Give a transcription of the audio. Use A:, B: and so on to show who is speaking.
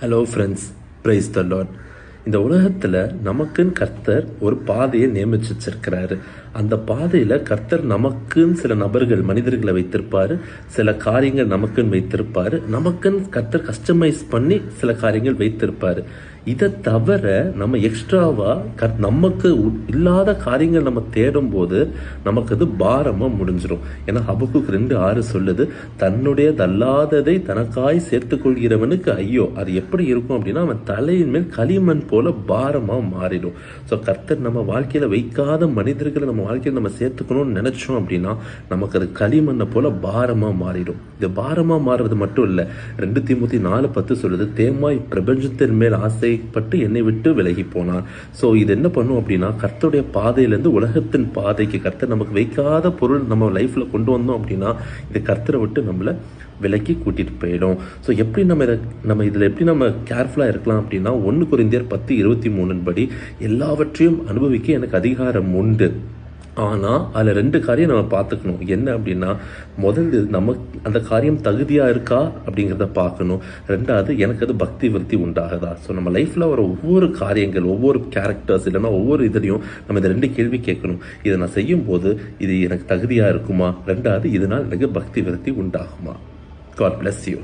A: Hello friends praise the lord இந்த உலகத்தில் நமக்குன்னு கர்த்தர் ஒரு பாதையை நியமிச்சு வச்சிருக்கிறாரு அந்த பாதையில் கர்த்தர் நமக்குன்னு சில நபர்கள் மனிதர்களை வைத்திருப்பார். சில காரியங்கள் நமக்குன்னு வைத்திருப்பார். நமக்குன்னு கர்த்தர் கஸ்டமைஸ் பண்ணி சில காரியங்கள் வைத்திருப்பார். இதை தவிர நம்ம எக்ஸ்ட்ராவாக க நமக்கு உ- இல்லாத காரியங்கள் நம்ம தேடும் போது நமக்கு அது பாரமாக முடிஞ்சிடும் ஏன்னா ஹபக்குக் ரெண்டு ஆறு சொல்லுது தன்னுடையதல்லாததை தனக்காய் சேர்த்துக்கொள்கிறவனுக்கு ஐயோ அது எப்படி இருக்கும்? அப்படின்னா அவன் தலையின் மேல் களிமண் போல பாரமாக மாறிடும். ஸோ கர்த்தர் நம்ம வாழ்க்கையில் வைக்காத மனிதர்களை நம்ம வாழ்க்கையில் நம்ம சேர்த்துக்கணும்னு நினைச்சோம் அப்படின்னா நமக்கு அது களிமண்ணை போல பாரமாக மாறிடும். இது பாரமாக மாறுறது மட்டும் இல்லை ரெண்டு தீமூத்தி நாலு பத்து சொல்லுது தேமாய் பிரபஞ்சத்தின் மேல் ஆசை ஆசைப்பட்டு என்னை விட்டு விலகி போனார். ஸோ இது என்ன பண்ணும் அப்படின்னா கர்த்தருடைய பாதையிலேருந்து உலகத்தின் பாதைக்கு கர்த்தர் நமக்கு வைக்காத பொருள் நம்ம லைஃப்பில் கொண்டு வந்தோம் அப்படின்னா இது கர்த்தரை விட்டு நம்மளை விலக்கி கூட்டிகிட்டு போயிடும். ஸோ எப்படி நம்ம இதை நம்ம இதில் எப்படி நம்ம கேர்ஃபுல்லாக இருக்கலாம் அப்படின்னா ஒன்று குறைந்தியர் பத்து இருபத்தி மூணுன்படி எல்லாவற்றையும் அனுபவிக்க எனக்கு அதிகாரம் உண்டு. ஆனால் அதில் ரெண்டு காரியம் நம்ம பார்த்துக்கணும். என்ன அப்படின்னா முதல்ல நமக்கு அந்த காரியம் தகுதியாக இருக்கா அப்படிங்கிறத பார்க்கணும். ரெண்டாவது எனக்கு அது பக்தி விருத்தி உண்டாகுதா? ஸோ நம்ம லைஃப்பில் வர ஒவ்வொரு காரியங்கள் ஒவ்வொரு கேரக்டர்ஸ் இல்லைன்னா ஒவ்வொரு இதுலையும் நம்ம இந்த ரெண்டு கேள்வி கேட்கணும். இதை நான் செய்யும்போது இது எனக்கு தகுதியாக இருக்குமா? ரெண்டாவது இதனால் எனக்கு பக்தி விருத்தி உண்டாகுமா? God bless you